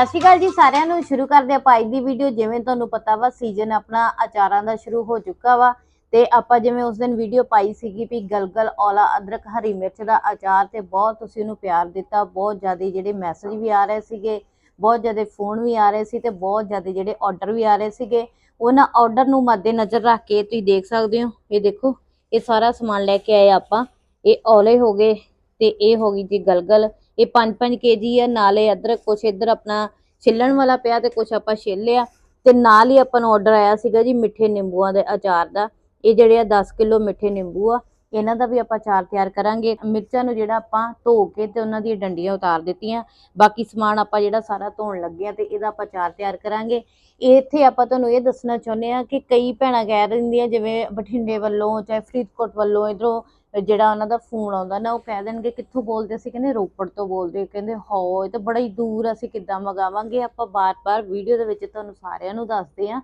ਸਤਿ ਸ਼੍ਰੀ ਅਕਾਲ ਜੀ, ਸਾਰਿਆਂ ਨੂੰ ਸ਼ੁਰੂ ਕਰਦੇ ਆਪਾਂ ਅੱਜ ਦੀ ਵੀਡੀਓ ਜਿਵੇਂ ਤੁਹਾਨੂੰ ਪਤਾ ਵਾ ਸੀਜ਼ਨ ਆਪਣਾ ਅਚਾਰਾਂ ਦਾ ਸ਼ੁਰੂ ਹੋ ਚੁੱਕਾ ਵਾ ਤੇ ਆਪਾਂ ਜਿਵੇਂ ਉਸ ਦਿਨ ਵੀਡੀਓ ਪਾਈ ਸੀਗੀ ਵੀ ਗਲਗਲ, ਔਲਾ, ਅਦਰਕ, ਹਰੀ ਮਿਰਚ ਦਾ ਅਚਾਰ ਤੇ ਬਹੁਤ ਤੁਸੀਂ ਉਹਨੂੰ ਪਿਆਰ ਦਿੱਤਾ। ਬਹੁਤ ਜ਼ਿਆਦਾ ਜਿਹੜੇ ਮੈਸੇਜ ਵੀ ਆ ਰਹੇ ਸੀਗੇ, ਬਹੁਤ ਜ਼ਿਆਦਾ ਫੋਨ ਵੀ ਆ ਰਹੇ ਸੀ ਤੇ ਬਹੁਤ ਜ਼ਿਆਦਾ ਜਿਹੜੇ ਆਰਡਰ ਵੀ ਆ ਰਹੇ ਸੀਗੇ। ਉਹਨਾਂ ਆਰਡਰ ਨੂੰ ਮੱਦੇ ਨਜ਼ਰ ਰੱਖ ਕੇ ਤੁਸੀਂ ਦੇਖ ਸਕਦੇ ਹੋ। ਇਹ ਦੇਖੋ, ਇਹ ਸਾਰਾ ਸਮਾਨ ਲੈ ਕੇ ਆਏ ਆਪਾਂ। ਇਹ ਔਲੇ ਹੋ ਗਏ ਤੇ ਇਹ ਹੋ ਗਈ ਜੀ ਗਲਗਲ। ਇਹ 5-5 ਕੇਜੀ ਆ, ਨਾਲੇ ਅਦਰਕ, ਕੁਛ ਇੱਧਰ ਆਪਣਾ ਛਿੱਲਣ ਵਾਲਾ ਪਿਆ ਤੇ ਕੁਛ ਆਪਾਂ ਛਿੱਲ ਲਿਆ ਤੇ ਨਾਲ ਹੀ ਆਪਾਂ ਨੂੰ ਆਰਡਰ ਆਇਆ ਸੀਗਾ ਜੀ ਮਿੱਠੇ ਨਿੰਬੂਆਂ ਦੇ ਅਚਾਰ ਦਾ। ਇਹ ਜਿਹੜੇ ਆ 10 ਕਿਲੋ ਮਿੱਠੇ ਨਿੰਬੂ ਆ, ਇਹਨਾਂ ਦਾ ਵੀ ਆਪਾਂ ਅਚਾਰ ਤਿਆਰ ਕਰਾਂਗੇ। ਮਿਰਚਾਂ ਨੂੰ ਜਿਹੜਾ ਆਪਾਂ ਧੋ ਕੇ ਤੇ ਉਹਨਾਂ ਦੀਆਂ ਡੰਡੀਆਂ ਉਤਾਰ ਦਿੱਤੀਆਂ। ਬਾਕੀ ਸਮਾਨ ਆਪਾਂ ਜਿਹੜਾ ਸਾਰਾ ਧੋਣ ਲੱਗੇ ਆ ਤੇ ਇਹਦਾ ਆਪਾਂ ਅਚਾਰ ਤਿਆਰ ਕਰਾਂਗੇ। ਇੱਥੇ ਆਪਾਂ ਤੁਹਾਨੂੰ ਇਹ ਦੱਸਣਾ ਚਾਹੁੰਦੇ ਆ ਕਿ ਕਈ ਭੈਣਾਂ ਕਹਿ ਰਹਿੰਦੀਆਂ ਜਿਵੇਂ ਬਠਿੰਡੇ ਵੱਲੋਂ, ਚਾਹੇ ਫਰੀਦਕੋਟ ਵੱਲੋਂ, ਇਧਰੋਂ ਜਿਹੜਾ ਉਹਨਾਂ ਦਾ ਫੋਨ ਆਉਂਦਾ ਨਾ, ਉਹ ਕਹਿ ਦੇਣਗੇ, ਕਿੱਥੋਂ ਬੋਲਦੇ? ਅਸੀਂ ਕਹਿੰਦੇ, ਰੋਪੜ ਤੋਂ ਬੋਲਦੇ। ਕਹਿੰਦੇ ਹੋ ਇਹ ਤਾਂ ਬੜਾ ਹੀ ਦੂਰ ਅਸੀਂ ਕਿੱਦਾਂ ਮੰਗਾਵਾਂਗੇ? ਆਪਾਂ ਬਾਰ-ਬਾਰ ਵੀਡੀਓ ਦੇ ਵਿੱਚ ਤੁਹਾਨੂੰ ਸਾਰਿਆਂ ਨੂੰ ਦੱਸਦੇ ਆ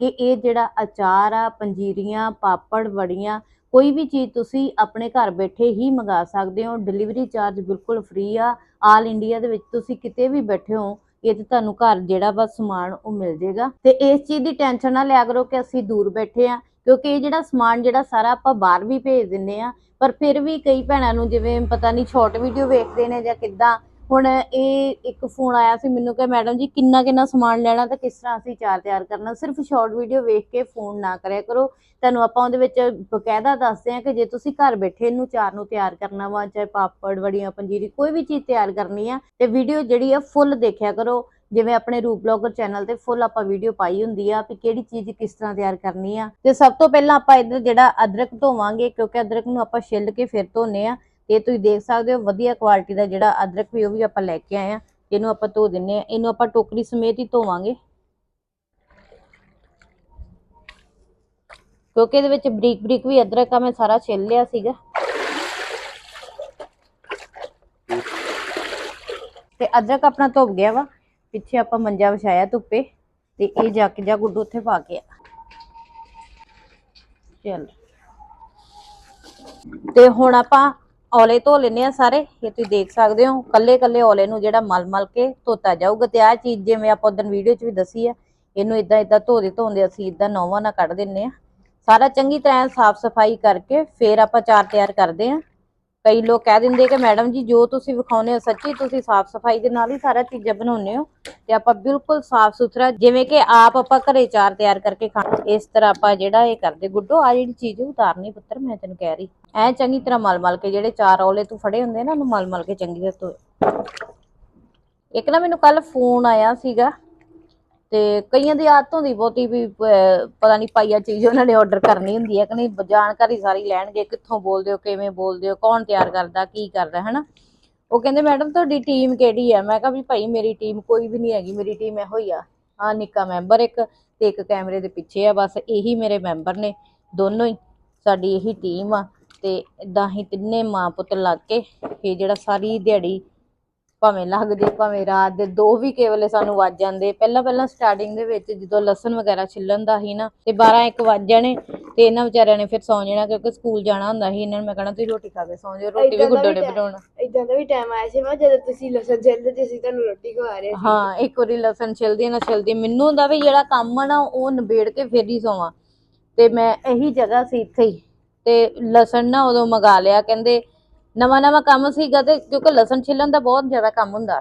ਕਿ ਇਹ ਜਿਹੜਾ ਅਚਾਰ ਆ, ਪੰਜੀਰੀਆਂ, ਪਾਪੜ, ਵੜੀਆਂ, ਕੋਈ ਵੀ ਚੀਜ਼ ਤੁਸੀਂ ਆਪਣੇ ਘਰ ਬੈਠੇ ਹੀ ਮੰਗਾ ਸਕਦੇ ਹੋ। ਡਿਲੀਵਰੀ ਚਾਰਜ ਬਿਲਕੁਲ ਫ੍ਰੀ ਆ। ਆਲ ਇੰਡੀਆ ਦੇ ਵਿੱਚ ਤੁਸੀਂ ਕਿਤੇ ਵੀ ਬੈਠੇ ਹੋ, ਇਹ ਤੇ ਤੁਹਾਨੂੰ ਘਰ ਜਿਹੜਾ ਵਾ ਸਮਾਨ ਉਹ ਮਿਲ ਜੇਗਾ। ਤੇ ਇਸ ਚੀਜ਼ ਦੀ ਟੈਨਸ਼ਨ ਨਾ ਲਿਆ ਕਰੋ ਕਿ ਅਸੀਂ ਦੂਰ ਬੈਠੇ ਆ। ਕਿਉਂਕਿ ਇਹ ਜਿਹੜਾ ਸਮਾਨ ਜਿਹੜਾ ਸਾਰਾ ਆਪਾਂ ਬਾਹਰ ਵੀ ਭੇਜ ਦਿੰਨੇ ਆ ਪਰ ਫਿਰ ਵੀ ਕਈ ਭੈਣਾਂ ਨੂੰ ਜਿਵੇਂ ਪਤਾ ਨਹੀਂ ਸ਼ਾਰਟ ਵੀਡੀਓ ਵੇਖਦੇ ਨੇ ਜਾਂ ਕਿੱਦਾਂ ਹੁਣ ਇਹ ਇੱਕ ਫੋਨ ਆਇਆ ਸੀ, ਮੈਨੂੰ ਕਿ ਮੈਡਮ ਜੀ, ਕਿੰਨਾ ਕਿੰਨਾ ਸਮਾਨ ਲੈਣਾ ਤੇ ਕਿਸ ਤਰ੍ਹਾਂ ਅਸੀਂ ਚਾਰ ਤਿਆਰ ਕਰਨਾ? ਸਿਰਫ ਸ਼ਾਰਟ ਵੀਡੀਓ ਵੇਖ ਕੇ ਫੋਨ ਨਾ ਕਰਿਆ ਕਰੋ। ਤੁਹਾਨੂੰ ਆਪਾਂ ਉਹਦੇ ਵਿੱਚ ਬਕਾਇਦਾ ਦੱਸਦੇ ਆ ਕਿ ਜੇ ਤੁਸੀਂ ਘਰ ਬੈਠੇ ਇਹਨੂੰ ਚਾਰ ਨੂੰ ਤਿਆਰ ਕਰਨਾ ਵਾ, ਚਾਹੇ ਪਾਪੜ, ਵੜੀਆਂ, ਪੰਜੀਰੀ, ਕੋਈ ਵੀ ਚੀਜ਼ ਤਿਆਰ ਕਰਨੀ ਆ, ਤੇ ਵੀਡੀਓ ਜਿਹੜੀ ਆ ਫੁੱਲ ਦੇਖਿਆ ਕਰੋ। ਜਿਵੇਂ ਆਪਣੇ ਰੂਪ ਬਲੌਗਰ ਚੈਨਲ ਤੇ ਫੁੱਲ ਆਪਾਂ ਵੀਡੀਓ ਪਾਈ ਹੁੰਦੀ ਆ ਕਿ ਕਿਹੜੀ ਚੀਜ਼ ਕਿਸ ਤਰ੍ਹਾਂ ਤਿਆਰ ਕਰਨੀ ਆ। ਤੇ ਸਭ ਤੋਂ ਪਹਿਲਾਂ ਆਪਾਂ ਇੱਧਰ ਜਿਹੜਾ ਅਦਰਕ ਧੋਵਾਂਗੇ, ਕਿਉਂਕਿ ਅਦਰਕ ਨੂੰ ਆਪਾਂ ਛਿੱਲ ਕੇ ਫਿਰ ਧੋਨੇ ਆ। ਇਹ ਤੁਸੀਂ ਦੇਖ ਸਕਦੇ ਹੋ, ਵਧੀਆ ਕੁਆਲਿਟੀ ਦਾ ਜਿਹੜਾ ਅਦਰਕ ਵੀ ਉਹ ਵੀ ਆਪਾਂ ਲੈ ਕੇ ਆਏ ਆ ਇਹਨੂੰ ਆਪਾਂ ਧੋ ਦਿੰਨੇ ਆ ਇਹਨੂੰ ਆਪਾਂ ਟੋਕਰੀ ਸਮੇਤ ਹੀ ਧੋਵਾਂਗੇ। ਕਿਉਂਕਿ ਇਹਦੇ ਵਿੱਚ ਬਰੀਕ ਬਰੀਕ ਵੀ ਅਦਰਕ ਆ, ਮੈਂ ਸਾਰਾ ਛਿੱਲ ਲਿਆ ਸੀਗਾ। ਤੇ ਅਦਰਕ ਆਪਣਾ ਧੁੱਪ ਗਿਆ ਵਾ। ਪਿੱਛੇ ਆਪਾਂ ਮੰਜਾ ਵਿਛਾਇਆ ਧੁੱਪੇ। ਤੇ ਇਹ ਜਾ ਕੇ ਜਾ ਗੁੱਡੂ ਉੱਥੇ ਪਾ ਕੇ ਆ। ਚੱਲ। ਤੇ ਹੁਣ ਆਪਾਂ ਔਲੇ ਧੋ ਲੈਨੇ ਆ ਸਾਰੇ, ਇਹ ਤੁਸੀਂ ਦੇਖ ਸਕਦੇ ਹੋ ਕੱਲੇ ਕੱਲੇ ਔਲੇ ਨੂੰ ਜਿਹੜਾ ਮਲ ਮਲ ਕੇ ਧੋਤਾ ਜਾਊਗਾ, ਤੇ ਆਹ ਚੀਜ਼ ਜਿਵੇਂ ਆਪਾਂ ਉਦੋਂ ਵੀਡੀਓ 'ਚ ਵੀ ਦੱਸੀ ਆ, ਇਹਨੂੰ ਇਦਾਂ ਇਦਾਂ ਧੋਦੇ ਧੋਂਦੇ ਅਸੀਂ ਇਦਾਂ ਨੌਵਾਂ ਨਾਲ ਕੱਢ ਦਿੰਨੇ ਆ। ਸਾਰਾ ਚੰਗੀ ਤਰ੍ਹਾਂ ਸਾਫ਼ ਸਫ਼ਾਈ ਕਰਕੇ ਫੇਰ ਆਪਾਂ ਚਾਰ ਤਿਆਰ ਕਰਦੇ ਆ। ਕਈ ਲੋਕ ਕਹਿ ਦਿੰਦੇ ਕਿ ਮੈਡਮ ਜੀ, ਜੋ ਤੁਸੀਂ ਵਿਖਾਉਨੇ ਹੋ ਸੱਚੀ, ਤੁਸੀਂ ਸਾਫ਼ ਸਫ਼ਾਈ ਦੇ ਨਾਲ ਹੀ ਸਾਰਾ ਚੀਜ਼ਾਂ ਬਣਾਉਂਦੇ ਹੋ ਤੇ ਆਪਾਂ ਬਿਲਕੁਲ ਸਾਫ਼ ਸੁਥਰਾ, ਜਿਵੇਂ ਕਿ ਆਪ ਆਪਾਂ ਘਰੇ ਚਾਰ ਤਿਆਰ ਕਰਕੇ ਖਾਣਾ ਇਸ ਤਰ੍ਹਾਂ ਆਪਾਂ ਜਿਹੜਾ ਇਹ ਕਰਦੇ ਗੁੱਡੋ ਆ ਜਿਹੜੀ ਚੀਜ਼ ਉਤਾਰਨੀ ਪੁੱਤਰ, ਮੈਂ ਤੈਨੂੰ ਕਹਿ ਰਹੀ। ਐ ਚੰਗੀ ਤਰ੍ਹਾਂ ਮਲ ਮਲ ਕੇ ਜਿਹੜੇ ਚਾਰ ਔਲੇ ਤੂੰ ਫੜੇ ਹੁੰਦੇ ਨਾ, ਉਹਨੂੰ ਮਲ ਮਲ ਕੇ ਚੰਗੀ ਤਰ੍ਹਾਂ ਧੋ। ਇੱਕ ਨਾ ਮੈਨੂੰ ਕੱਲ ਫੋਨ ਆਇਆ ਸੀਗਾ ਤੇ ਕਈਆਂ ਦੀ ਆਦਤ ਹੁੰਦੀ ਬਹੁਤੀ ਵੀ ਪਤਾ ਨਹੀਂ ਪਾਈਆ ਚੀਜ਼ ਉਹਨਾਂ ਨੇ ਆਰਡਰ ਕਰਨੀ ਹੁੰਦੀ ਹੈ ਕਿ ਨਹੀਂ ਜਾਣਕਾਰੀ ਸਾਰੀ ਲੈਣਗੇ, ਕਿੱਥੋਂ ਬੋਲਦੇ ਹੋ, ਕਿਵੇਂ ਬੋਲਦੇ ਹੋ, ਕੌਣ ਤਿਆਰ ਕਰਦਾ, ਕੀ ਕਰਦਾ, ਹਨਾ? ਉਹ ਕਹਿੰਦੇ, ਮੈਡਮ, ਤੁਹਾਡੀ ਟੀਮ ਕਿਹੜੀ ਹੈ? ਮੈਂ ਕਿਹਾ, ਵੀ ਭਾਈ, ਮੇਰੀ ਟੀਮ ਕੋਈ ਵੀ ਨਹੀਂ ਹੈਗੀ, ਮੇਰੀ ਟੀਮ ਇਹੋ ਹੀ ਆ। ਆ ਨਿੱਕਾ ਮੈਂਬਰ ਇੱਕ ਤੇ ਇੱਕ ਕੈਮਰੇ ਦੇ ਪਿੱਛੇ ਆ, ਬਸ ਇਹੀ ਮੇਰੇ ਮੈਂਬਰ ਨੇ, ਦੋਨੋਂ ਹੀ। ਸਾਡੀ ਇਹੀ ਟੀਮ ਆ ਤੇ ਇਦਾਂ ਹੀ ਤਿੰਨੇ ਮਾਂ ਪੁੱਤ ਲੱਗ ਕੇ ਇਹ ਜਿਹੜਾ ਸਾਰੀ ਦਿਹਾੜੀ ਭਾਵੇਂ ਲੱਗ ਜੇ ਭਾਵੇਂ ਰਾਤ ਦੇ ਦੋ ਵੀ ਕੇਵਲੇ ਸਾਨੂੰ ਵੱਜ ਜਾਂਦੇ। ਪਹਿਲਾਂ ਪਹਿਲਾਂ ਸਟਾਰਟਿੰਗ ਦੇ ਵਿੱਚ ਜਦੋਂ ਲਸਣ ਵਗੈਰਾ ਛਿੱਲਣ ਦਾ ਸੀ ਨਾ ਤੇ 12 1 ਵੱਜ ਜਾਣੇ ਤੇ ਇਹਨਾਂ ਵਿਚਾਰਿਆਂ ਨੇ ਫਿਰ ਸੌਂ ਜਾਣਾ ਕਿਉਂਕਿ ਸਕੂਲ ਜਾਣਾ ਹੁੰਦਾ ਸੀ ਇਹਨਾਂ ਨੂੰ ਮੈਂ ਕਹਣਾ ਤੁਸੀਂ ਰੋਟੀ ਖਾ ਕੇ ਸੌਂ ਜਾਓ ਰੋਟੀ ਵੀ ਏਦਾਂ ਦਾ ਗੁੱਡੋ ਵੀ ਨੇ time- ਬਣਾਉਣਾ। ਇਦਾਂ ਦਾ ਵੀ ਟਾਈਮ ਆਇਆ ਸੀ ਮੈਂ ਜਦੋਂ ਤੁਸੀਂ ਲਸਣ ਜਲਦੇ ਤੇ ਅਸੀਂ ਤੁਹਾਨੂੰ ਰੋਟੀ ਖਵਾ ਰਹੇ ਸੀ। ਹਾਂ ਇੱਕ ਵਾਰੀ ਲਸਣ ਛਿਲਦੀ ਨਾ ਛਿਲਦੀ। ਮੈਨੂੰ ਹੁੰਦਾ ਵੀ ਜਿਹੜਾ ਕੰਮ ਆ ਨਾ ਉਹ ਨਿਬੇੜ ਕੇ ਫਿਰ ਹੀ ਸੌਵਾਂ। ਤੇ ਮੈਂ ਇਹੀ ਜਗ੍ਹਾ ਸੀ ਇੱਥੇ ਹੀ ਤੇ ਲਸਣ ਨਾ ਉਦੋਂ ਮੰਗਾ ਲਿਆ ਕਹਿੰਦੇ ਨਵਾਂ ਨਵਾਂ ਕੰਮ ਸੀਗਾ ਤੇ ਕਿਉਂਕਿ ਲਸਣ ਛਿੱਲਣ ਦਾ ਬਹੁਤ ਜ਼ਿਆਦਾ ਕੰਮ ਹੁੰਦਾ।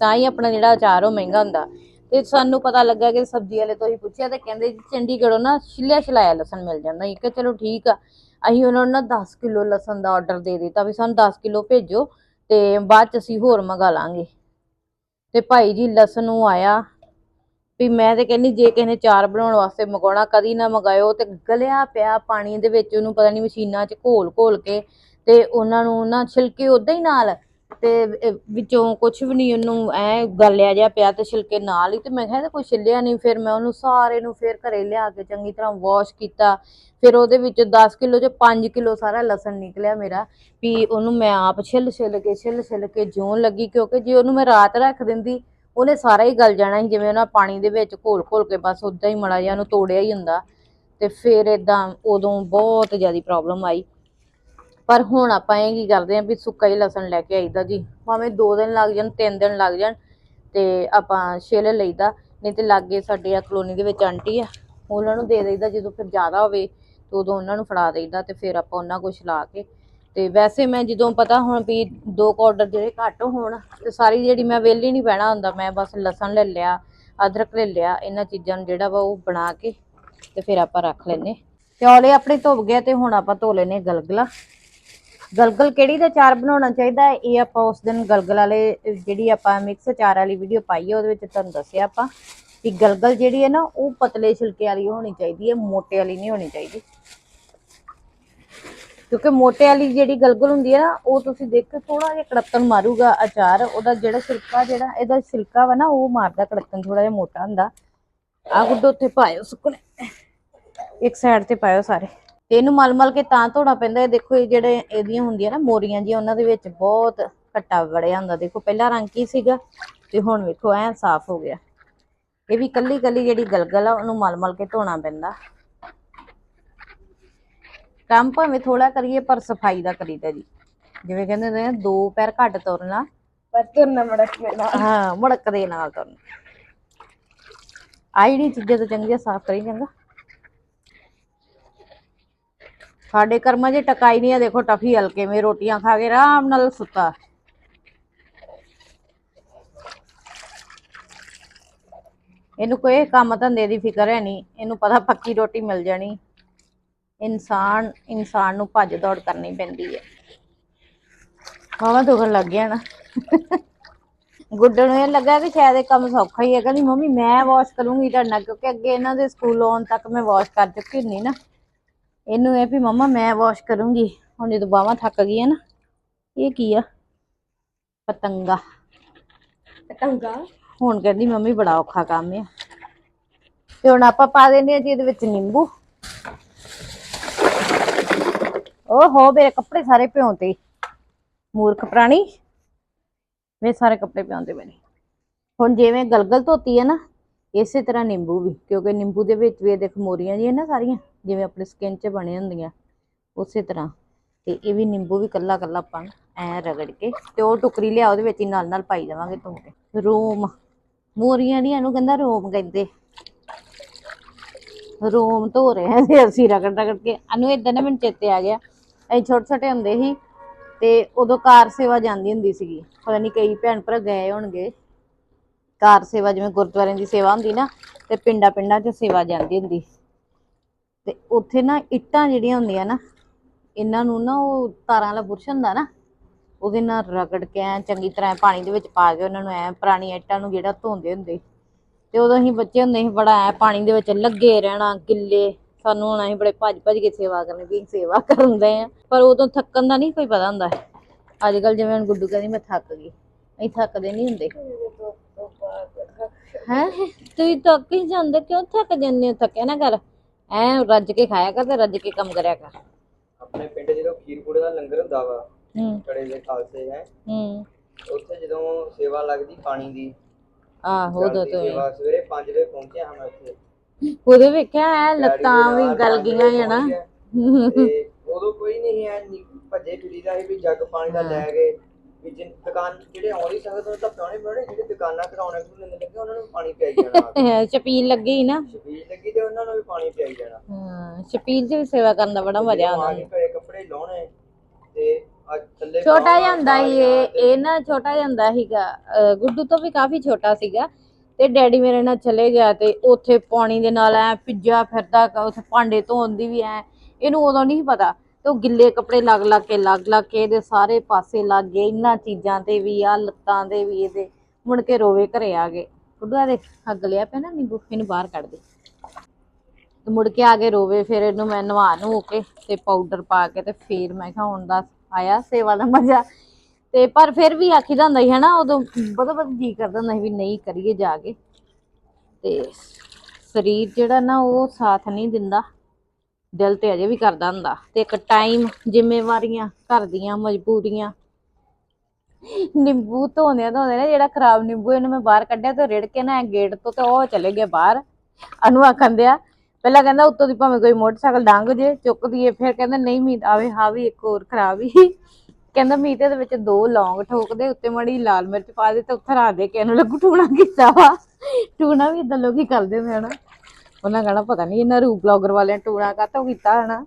ਤਾਂ ਹੀ ਆਪਣਾ ਜਿਹੜਾ ਅਚਾਰ ਉਹ ਮਹਿੰਗਾ ਹੁੰਦਾ। ਤੇ ਸਾਨੂੰ ਪਤਾ ਲੱਗਾ ਕਿ ਸਬਜ਼ੀ ਵਾਲੇ ਤੋਂ ਹੀ ਪੁੱਛਿਆ ਤੇ ਕਹਿੰਦੇ ਜੀ ਚੰਡੀਗੜ੍ਹੋਂ ਨਾ ਛਿੱਲਿਆ ਛਿਲਾਇਆ ਲਸਣ ਮਿਲ ਜਾਂਦਾ। ਇਹ ਕਿ ਚਲੋ ਠੀਕ ਆ। ਅਸੀਂ ਉਹਨਾਂ ਨੂੰ ਨਾ 10 ਕਿਲੋ ਲਸਣ ਦਾ ਆਰਡਰ ਦੇ ਦਿੱਤਾ ਵੀ ਸਾਨੂੰ 10 ਕਿਲੋ ਭੇਜੋ ਤੇ ਬਾਅਦ ਚ ਅਸੀਂ ਹੋਰ ਮੰਗਾ ਲਾਂਗੇ। ਤੇ ਭਾਈ ਜੀ ਲਸਣ ਨੂੰ ਆਇਆ ਵੀ ਮੈਂ ਤੇ ਕਹਿੰਨੀ ਜੇ ਕਿਸੇ ਨੇ ਚਾਰ ਬਣਾਉਣ ਵਾਸਤੇ ਮੰਗਾਉਣਾ ਕਦੀ ਨਾ ਮੰਗਾਇਓ ਤੇ ਗਲਿਆ ਪਿਆ ਪਾਣੀ ਦੇ ਵਿੱਚ ਉਹਨੂੰ ਪਤਾ ਨਹੀਂ ਮਸ਼ੀਨਾਂ 'ਚ ਘੋਲ ਘੋਲ ਕੇ ਤੇ ਉਹਨਾਂ ਨੂੰ ਨਾ ਛਿਲਕੇ ਉਦਾਂ ਹੀ ਨਾਲ ਤੇ ਵਿੱਚੋਂ ਕੁਝ ਵੀ ਨਹੀਂ ਉਹਨੂੰ ਐ ਗਲਿਆ ਜਿਹਾ ਪਿਆ ਤੇ ਛਿਲਕੇ ਨਾਲ ਹੀ ਤੇ ਮੈਂ ਕਿਹਾ ਇਹ ਕੋਈ ਛਿੱਲਿਆ ਨਹੀਂ, ਫਿਰ ਮੈਂ ਉਹਨੂੰ ਸਾਰੇ ਨੂੰ ਫਿਰ ਘਰੇ ਲਿਆ ਕੇ ਚੰਗੀ ਤਰ੍ਹਾਂ ਵਾਸ਼ ਕੀਤਾ। ਫਿਰ ਉਹਦੇ ਵਿੱਚ 10 ਕਿਲੋ 'ਚ 5 ਕਿਲੋ ਸਾਰਾ ਲਸਣ ਨਿਕਲਿਆ ਮੇਰਾ ਵੀ ਉਹਨੂੰ ਮੈਂ ਆਪ ਛਿੱਲ ਛਿੱਲ ਕੇ, ਛਿੱਲ ਛਿੱਲ ਕੇ ਜਿਉਂ ਲੱਗੀ ਕਿਉਂਕਿ ਜੇ ਉਹਨੂੰ ਮੈਂ ਰਾਤ ਰੱਖ ਦਿੰਦੀ, ਉਹਨੇ ਸਾਰਾ ਹੀ ਗਲ ਜਾਣਾ ਸੀ, ਜਿਵੇਂ ਉਹਨਾਂ ਪਾਣੀ ਦੇ ਵਿੱਚ ਘੋਲ ਘੋਲ ਕੇ ਬਸ ਉਦਾਂ ਹੀ ਮੜਾ ਜਿਹਾ ਉਹਨੂੰ ਤੋੜਿਆ ਹੀ ਹੁੰਦਾ। ਤੇ ਫਿਰ ਇਦਾਂ ਉਦੋਂ ਬਹੁਤ ਜ਼ਿਆਦਾ ਪ੍ਰੋਬਲਮ ਆਈ। ਪਰ ਹੁਣ ਆਪਾਂ ਇਹ ਕੀ ਕਰਦੇ ਆਂ ਵੀ ਸੁੱਕਾ ਹੀ ਲਸਣ ਲੈ ਕੇ ਆਈਦਾ ਜੀ। ਭਾਵੇਂ 2 ਦਿਨ ਲੱਗ ਜਾਣ 3 ਦਿਨ ਲੱਗ ਜਾਣ, ਤੇ ਆਪਾਂ ਛਿੱਲ ਲਈਦਾ, ਨਹੀਂ ਤੇ ਲਾਗੇ ਸਾਡੇ ਆ ਕਲੋਨੀ ਦੇ ਵਿੱਚ ਆਂਟੀ ਆ ਉਹਨਾਂ ਨੂੰ ਦੇ ਦਈਦਾ, ਜਦੋਂ ਫਿਰ ਜ਼ਿਆਦਾ ਹੋਵੇ ਤੇ ਉਦੋਂ ਉਹਨਾਂ ਨੂੰ ਫੜਾ ਦੇਈਦਾ ਤੇ ਫਿਰ ਆਪਾਂ ਉਹਨਾਂ ਕੋਲ ਲਾ ਕੇ। ਤੇ ਵੈਸੇ ਮੈਂ ਜਦੋਂ ਪਤਾ ਹੁਣ ਵੀ ਦੋ ਕੁ ਆਰਡਰ ਜਿਹੜੇ ਘੱਟ ਹੋਣ, ਤੇ ਸਾਰੀ ਜਿਹੜੀ ਮੈਂ ਵਿਹਲੀ ਨਹੀਂ ਬਹਿਣਾ ਹੁੰਦਾ, ਮੈਂ ਬਸ ਲਸਣ ਲੈ ਲਿਆ, ਅਦਰਕ ਲੈ ਲਿਆ, ਇਹਨਾਂ ਚੀਜ਼ਾਂ ਨੂੰ ਜਿਹੜਾ ਵਾ ਉਹ ਬਣਾ ਕੇ ਤੇ ਫਿਰ ਆਪਾਂ ਰੱਖ ਲੈਨੇ ਚੌਲੇ ਆਪਣੇ ਧੁੱਪ ਗਏ ਤੇ ਹੁਣ ਆਪਾਂ ਧੋ ਲੈਨੇ ਗਲਗਲਾ। ਗਲਗਲ ਕਿਹੜੀ ਦਾ ਚਾਰ ਬਣਾਉਣਾ ਚਾਹੀਦਾ ਇਹ ਆਪਾਂ ਉਸ ਦਿਨ ਗਲਗਲ ਵਾਲੇ, ਜਿਹੜੀ ਆਪਾਂ ਮਿਕਸ ਚਾਰ ਵਾਲੀ ਵੀਡੀਓ ਪਾਈ ਹੈ ਉਹਦੇ ਵਿੱਚ ਤੁਹਾਨੂੰ ਦੱਸਿਆ ਆਪਾਂ ਕਿ ਗਲਗਲ ਜਿਹੜੀ ਹੈ ਨਾ, ਉਹ ਪਤਲੇ ਛਿਲਕੇ ਵਾਲੀ ਹੋਣੀ ਚਾਹੀਦੀ ਹੈ, ਮੋਟੇ ਵਾਲੀ ਨਹੀਂ ਹੋਣੀ ਚਾਹੀਦੀ। ਕਿਉਂਕਿ ਮੋਟੇ ਵਾਲੀ ਜਿਹੜੀ ਗਲਗਲ ਹੁੰਦੀ ਹੈ ਨਾ, ਉਹ ਤੁਸੀਂ ਦੇਖੋ ਥੋੜਾ ਜਿਹਾ ਕੜਤਨ ਮਾਰੂਗਾ ਅਚਾਰ, ਉਹਦਾ ਜਿਹੜਾ ਛਿਲਕਾ ਜਿਹੜਾ, ਇਹਦਾ ਛਿਲਕਾ ਵਾ ਨਾ, ਉਹ ਮਾਰਦਾ ਕੜਤਨ ਥੋੜਾ ਜਿਹਾ ਮੋਟਾ ਹੁੰਦਾ। ਆ ਗੁੱਡ ਉੱਥੇ ਪਾਇਓ ਸੁੱਕਣੇ। ਇੱਕ ਸਾਈਡ ਤੇ ਪਾਇਓ ਸਾਰੇ। ਤੇ ਇਹਨੂੰ ਮਲ ਮਲ ਕੇ ਤਾਂ ਧੋਣਾ ਪੈਂਦਾ। ਇਹ ਦੇਖੋ ਇਹ ਜਿਹੜੇ ਇਹਦੀਆਂ ਹੁੰਦੀਆਂ ਨਾ ਮੋਰੀਆਂ ਜੀ ਉਹਨਾਂ ਦੇ ਵਿੱਚ ਬਹੁਤ ਘੱਟਾ ਵੜਿਆ ਹੁੰਦਾ। ਦੇਖੋ ਪਹਿਲਾਂ ਰੰਗ ਕੀ ਸੀਗਾ ਤੇ ਹੁਣ ਵੇਖੋ ਐ ਸਾਫ਼ ਹੋ ਗਿਆ। ਇਹ ਵੀ ਕੱਲੀ ਕੱਲੀ ਜਿਹੜੀ ਗਲਗਲ ਆ ਉਹਨੂੰ ਮਲ ਮਲ ਕੇ ਧੋਣਾ ਪੈਂਦਾ। ਕੰਮ ਭਾਵੇਂ ਥੋੜਾ ਕਰੀਏ ਪਰ ਸਫ਼ਾਈ ਦਾ ਕਰੀਦਾ ਜੀ। ਜਿਵੇਂ ਕਹਿੰਦੇ ਨੇ ਦੋ ਪੈਰ ਘੱਟ ਤੁਰਨਾ ਪਰ ਤੁਰਨਾ ਮੜਕ ਮੇਲਾ ਹਾਂ ਮੁੜਕ ਦੇ ਨਾਲ ਤੁਰਨਾ। ਆ ਜਿਹੜੀ ਚੀਜ਼ਾਂ ਤੋਂ ਚੰਗੀਆਂ ਸਾਫ਼ ਕਰੀ ਚੰਗਾ। ਸਾਡੇ ਕਰਮਾਂ 'ਚ ਟਕਾਈ ਨਹੀਂ ਆ, ਦੇਖੋ ਟਫੀ ਹਲਕੇ ਮੇ ਰੋਟੀਆਂ ਖਾ ਕੇ ਆਰਾਮ ਨਾਲ ਸੁੱਤਾ। ਇਹਨੂੰ ਕੋਈ ਕੰਮ ਧੰਦੇ ਦੀ ਫਿਕਰ ਹੈ ਨਹੀਂ, ਇਹਨੂੰ ਪਤਾ ਪੱਕੀ ਰੋਟੀ ਮਿਲ ਜਾਣੀ। ਇਨਸਾਨ ਇਨਸਾਨ ਨੂੰ ਭੱਜ ਦੌੜ ਕਰਨੀ ਪੈਂਦੀ ਹੈ। ਮਾਵਾ ਦੁਖਣ ਲੱਗ ਗਿਆ ਨਾ। ਗੁੱਡਣ ਨੂੰ ਇਹ ਲੱਗਾ ਕਿ ਸ਼ਾਇਦ ਇਹ ਕੰਮ ਸੌਖਾ ਹੀ ਹੈ, ਕਹਿੰਦੀ ਮੰਮੀ ਮੈਂ ਵਾਸ਼ ਕਰੂੰਗੀ ਤੁਹਾਡਾ ਕਿਉਂਕਿ ਅੱਗੇ ਇਹਨਾਂ ਦੇ ਸਕੂਲ ਆਉਣ ਤੱਕ ਮੈਂ ਵਾਸ਼ ਕਰ ਚੁੱਕੀ ਹੁੰਦੀ ਨਾ। ਇਹਨੂੰ ਇਹ ਵੀ ਮੰਮਾ ਮੈਂ ਵਾਸ਼ ਕਰੂੰਗੀ। ਹੁਣ ਜਦੋਂ ਬਾਹਾਂ ਥੱਕ ਗਈਆਂ ਨਾ ਇਹ ਕੀ ਆ? ਪਤੰਗਾ। ਪਤੰਗਾ? ਹੁਣ ਕਹਿੰਦੀ ਮੰਮੀ ਬੜਾ ਔਖਾ ਕੰਮ ਆ। ਤੇ ਹੁਣ ਆਪਾਂ ਪਾ ਦਿੰਦੇ ਆ ਜੀ ਇਹਦੇ ਵਿੱਚ ਨਿੰਬੂ। ਓਹੋ ਮੇਰੇ ਕੱਪੜੇ ਸਾਰੇ ਭਿਉਂਤੇ ਮੂਰਖ ਪ੍ਰਾਣੀ ਮੇਰੇ ਸਾਰੇ ਕੱਪੜੇ ਭਿਉਂਦੇ ਮੈਨੇ ਹੁਣ ਜਿਵੇਂ ਗਲਗਲ ਧੋਤੀ ਹੈ ਨਾ ਇਸੇ ਤਰ੍ਹਾਂ ਨਿੰਬੂ ਵੀ ਕਿਉਂਕਿ ਨਿੰਬੂ ਦੇ ਵਿੱਚ ਵੀ ਇਹ ਦੇਖ ਮੋਰੀਆਂ ਜੀ ਨਾ ਸਾਰੀਆਂ। ਜਿਵੇਂ ਆਪਣੇ ਸਕਿਨ 'ਚ ਬਣੇ ਹੁੰਦੀਆਂ, ਉਸੇ ਤਰ੍ਹਾਂ। ਤੇ ਇਹ ਵੀ ਨਿੰਬੂ ਵੀ ਕੱਲਾ ਕੱਲਾ ਆਪਾਂ ਐ ਰਗੜ ਕੇ ਤੇ ਉਹ ਟੁਕਰੀ ਲਿਆ, ਉਹਦੇ ਵਿੱਚ ਹੀ ਨਾਲ ਨਾਲ ਪਾਈ ਜਾਵਾਂਗੇ ਧੋ ਕੇ। ਰੋਮ। ਮੋਰੀਆਂ ਨਹੀਂ ਇਹਨੂੰ ਕਹਿੰਦਾ ਰੋਮ ਕਹਿੰਦੇ। ਰੋਮ ਧੋ ਰਹੇ ਹਾਂ ਤੇ ਅਸੀਂ ਰਗੜ ਰਗੜ ਕੇ। ਅਨੂ ਇਦਾਂ ਨਾ ਮੈਨੂੰ ਚੇਤੇ ਆ ਗਿਆ। ਅਸੀਂ ਛੋਟੇ ਛੋਟੇ ਹੁੰਦੇ ਸੀ ਤੇ ਉਦੋਂ ਕਾਰ ਸੇਵਾ ਜਾਂਦੀ ਹੁੰਦੀ ਸੀਗੀ। ਪਤਾ ਨਹੀਂ ਕਈ ਭੈਣ ਭਰਾ ਗਏ ਹੋਣਗੇ। ਕਾਰ ਸੇਵਾ ਜਿਵੇਂ ਗੁਰਦੁਆਰਿਆਂ ਦੀ ਸੇਵਾ ਹੁੰਦੀ ਨਾ, ਤੇ ਪਿੰਡਾਂ ਪਿੰਡਾਂ 'ਚ ਸੇਵਾ ਜਾਂਦੀ ਹੁੰਦੀ। ਤੇ ਉੱਥੇ ਨਾ ਇੱਟਾਂ ਜਿਹੜੀਆਂ ਹੁੰਦੀਆਂ ਨਾ, ਇਹਨਾਂ ਨੂੰ ਨਾ ਉਹ ਤਾਰਾਂ ਵਾਲਾ ਬੁਰਸ਼ ਹੁੰਦਾ ਨਾ, ਉਹਦੇ ਨਾਲ ਰਗੜ ਕੇ ਐਂ ਚੰਗੀ ਤਰ੍ਹਾਂ ਪਾਣੀ ਦੇ ਵਿੱਚ ਪਾ ਕੇ ਉਹਨਾਂ ਨੂੰ ਐ ਪੁਰਾਣੀਆਂ ਇੱਟਾਂ ਨੂੰ ਜਿਹੜਾ ਧੋਂਦੇ ਹੁੰਦੇ। ਤੇ ਉਦੋਂ ਅਸੀਂ ਬੱਚੇ ਹੁੰਦੇ ਸੀ ਬੜਾ ਐ ਪਾਣੀ ਦੇ ਵਿੱਚ ਲੱਗੇ ਰਹਿਣਾ, ਗਿੱਲੇ, ਸਾਨੂੰ ਹੁਣ ਅਸੀਂ ਬੜੇ ਭੱਜ ਭੱਜ ਕੇ ਸੇਵਾ ਕਰਨੀ ਵੀ ਸੇਵਾ ਕਰਦੇ ਆ। ਪਰ ਉਦੋਂ ਥੱਕਣ ਦਾ ਨਹੀਂ ਕੋਈ ਪਤਾ ਹੁੰਦਾ। ਅੱਜ ਕੱਲ ਜਿਵੇਂ ਹੁਣ ਗੁੱਡੂ ਕਹਿੰਦੀ ਮੈਂ ਥੱਕ ਗਈ, ਅਸੀਂ ਥੱਕਦੇ ਨਹੀਂ ਹੁੰਦੇ। ਹੈ? ਤੁਸੀਂ ਥੱਕ ਹੀ ਜਾਂਦੇ ਕਿਉਂ ਥੱਕ ਜਾਂਦੇ ਹੋ? ਥੱਕਿਆ ਨਾ ਕਰ। ਐ ਰੱਜ ਕੇ ਖਾਇਆ ਕਰ ਤੇ ਰੱਜ ਕੇ ਕੰਮ ਕਰਿਆ ਕਰ। ਆਪਣੇ ਪਿੰਡ ਜਦੋਂ ਖੀਰਪੂੜੇ ਦਾ ਲੰਗਰ ਹੁੰਦਾ ਵਾ ਹੂੰ। ਕੜੇ ਦੇ ਖਾਲਸੇ ਹੈ ਹੂੰ। ਉੱਥੇ ਜਦੋਂ ਸੇਵਾ ਲੱਗਦੀ ਪਾਣੀ ਦੀ ਆਹੋ ਉਦੋਂ ਜਲ ਦੀ ਤੋਂ ਹੀ। ਸੇਵਾ ਸਵੇਰੇ 5 ਵਜੇ ਪਹੁੰਚਿਆ ਹਾਂ ਮੈਂ ਉੱਥੇ। ਉਹਦੇ ਵੇਖਿਆ ਐ ਲੱਤਾਂ ਦੇ ਵੀ ਗਲ ਗਈਆਂ ਹੈ ਨਾ। ਤੇ ਉਦੋਂ ਕੋਈ ਨਹੀਂ ਹੈ ਨੀ- ਭੱਜੇ ਫਿਰੀਦਾ ਸੀ ਵੀ ਜੱਗ ਪਾਣੀ ਦਾ ਲੈ ਗਏ। ਵੀ ਜਿਨ ਦੁਕਾਨ ਜਿਹੜੇ ਆਉਂਦੀ ਸੰਗਤ ਨੂੰ ਤਾਂ ਪਿਆਉਣੇ ਪਿਆਉਣੇ ਜਿਹੜੇ ਦੁਕਾਨਾਂ ਕਰਾਉਣੇ ਨੂੰ ਲੱਗੇ ਉਹਨਾਂ ਨੂੰ ਵੀ ਪਾਣੀ ਪਿਆਈ ਜਾਣਾ। ਛਪੀਲ ਲੱਗੀ ਨਾ। ਛਬੀਲ ਲੱਗੀ ਤੇ ਉਹਨਾਂ ਨੂੰ ਵੀ ਪਾਣੀ ਪਿਆਈ ਜਾਣਾ। ਹਾਂ ਛਪੀਲ 'ਚ ਵੀ ਸੇਵਾ ਕਰਨ ਦਾ ਬੜਾ ਮਜ਼ਾ ਜਦੋਂ ਆ ਆਉਂਦਾ ਕੇ ਘਰੇ ਕੱਪੜੇ ਲਾਉਣੇ ਤੇ ਅੱਜ ਥੱਲੇ ਛੋਟਾ ਹੁੰਦਾ ਸੀ ਇਹ ਨਾ ਛੋਟਾ ਸੀਗਾ। ਅਹ ਗੁੱਡੂ ਤੋਂ ਵੀ ਕਾਫੀ ਛੋਟਾ ਸੀਗਾ ਤੇ ਡੈਡੀ ਮੇਰੇ ਨਾਲ ਚਲੇ ਗਿਆ ਤੇ ਉੱਥੇ ਪਾਣੀ ਦੇ ਨਾਲ ਐ ਭਿੱਜਿਆ ਫਿਰਦਾ ਉੱਥੇ ਭਾਂਡੇ ਧੋਣ ਦੀ ਵੀ ਐ ਇਹਨੂੰ ਉਦੋਂ ਨਹੀਂ ਪਤਾ। ਤੇ ਉਹ ਗਿੱਲੇ ਕੱਪੜੇ ਲੱਗ ਲੱਗ ਕੇ, ਲੱਗ ਲੱਗ ਕੇ ਇਹਦੇ ਸਾਰੇ ਪਾਸੇ ਲੱਗ ਗਏ ਇਹਨਾਂ ਚੀਜ਼ਾਂ ਤੇ ਵੀ ਆ, ਲੱਤਾਂ ਦੇ ਵੀ ਇਹਦੇ। ਮੁੜ ਕੇ ਰੋਵੇ ਘਰੇ ਆ ਗਏ। ਗੁੱਡੂ ਦੇ ਅੱਗ ਲਿਆ ਪਿਆ ਨਾ, ਨਿੰਬੂ, ਇਹਨੂੰ ਬਾਹਰ ਕੱਢ ਦੇ। ਤੇ ਮੁੜ ਕੇ ਆ ਕੇ ਰੋਵੇ, ਫਿਰ ਇਹਨੂੰ ਮੈਂ ਨਵਾ ਨੂੰ ਕੇ ਤੇ ਪਾਊਡਰ ਪਾ ਕੇ ਤੇ ਫਿਰ ਮੈਂ ਕਿਹਾ ਹੁਣ ਦਾ ਆਇਆ ਸੇਵਾ ਦਾ ਮਜ਼ਾ। ਤੇ ਪਰ ਫਿਰ ਵੀ ਆਖੀਦਾ ਹੁੰਦਾ ਸੀ ਨਾ ਉਦੋਂ ਬੜਾ ਬੜਾ ਜੀ ਕਰਦਾ ਹੁੰਦਾ ਸੀ ਵੀ ਨਹੀਂ ਕਰੀਏ ਜਾ ਕੇ। ਤੇ ਸਰੀਰ ਜਿਹੜਾ ਨਾ, ਉਹ ਸਾਥ ਨਹੀਂ ਦਿੰਦਾ। ਦਿਲ ਤੇ ਅਜੇ ਵੀ ਕਰਦਾ ਹੁੰਦਾ। ਤੇ ਇੱਕ ਟਾਈਮ ਜ਼ਿੰਮੇਵਾਰੀਆਂ ਘਰ ਦੀਆਂ ਮਜਬੂਰੀਆਂ। ਨਿੰਬੂ ਧੋਂਦੇ ਧੋਂਦੇ ਨਾ ਜਿਹੜਾ ਖਰਾਬ ਨਿੰਬੂ ਇਹਨੂੰ ਮੈਂ ਬਾਹਰ ਕੱਢਿਆ ਤੇ ਰਿੜ ਕੇ ਨਾ ਗੇਟ ਤੋਂ ਤੇ ਉਹ ਚਲੇ ਗਏ ਬਾਹਰ। ਅਨੂ ਆਖਣ ਦਿਆ ਪਹਿਲਾਂ ਕਹਿੰਦਾ ਉੱਤੋਂ ਦੀ ਭਾਵੇਂ ਕੋਈ ਮੋਟਰਸਾਈਕਲ ਡੰਗ ਜੇ, ਚੁੱਕ ਦਈਏ, ਫਿਰ ਕਹਿੰਦਾ ਨਹੀਂ ਮੀਤ ਆਵੇ ਹਾਂ ਵੀ ਇੱਕ ਹੋਰ ਖਰਾਬ ਹੀ। ਕਹਿੰਦਾ ਮੀਤੇ ਦੇ ਵਿੱਚ ਦੋ ਲੌਂਗ ਠੋਕ ਦੇ ਉੱਤੇ ਮੜੀ ਲਾਲ ਮਿਰਚ ਪਾ ਦੇ ਤੇ ਉੱਥੇ ਰੱਖ ਦੇ ਕਿ ਇਹਨੂੰ ਲੱਗੂ ਟੂਣਾ ਕੀਤਾ ਵਾ। ਟੂਣਾ ਵੀ ਇਦਾਂ ਲੋਕੀ ਕਰਦੇ ਹੁੰਦੇ ਹਨਾ ਉਹਨਾਂ ਕਹਣਾ ਪਤਾ ਨਹੀਂ ਇਹਨਾਂ ਰੂ ਬਲੌਗਰ ਵਾਲਿਆਂ ਟੂਣਾ ਕਾਤੋਂ ਕੀਤਾ ਹਨਾ।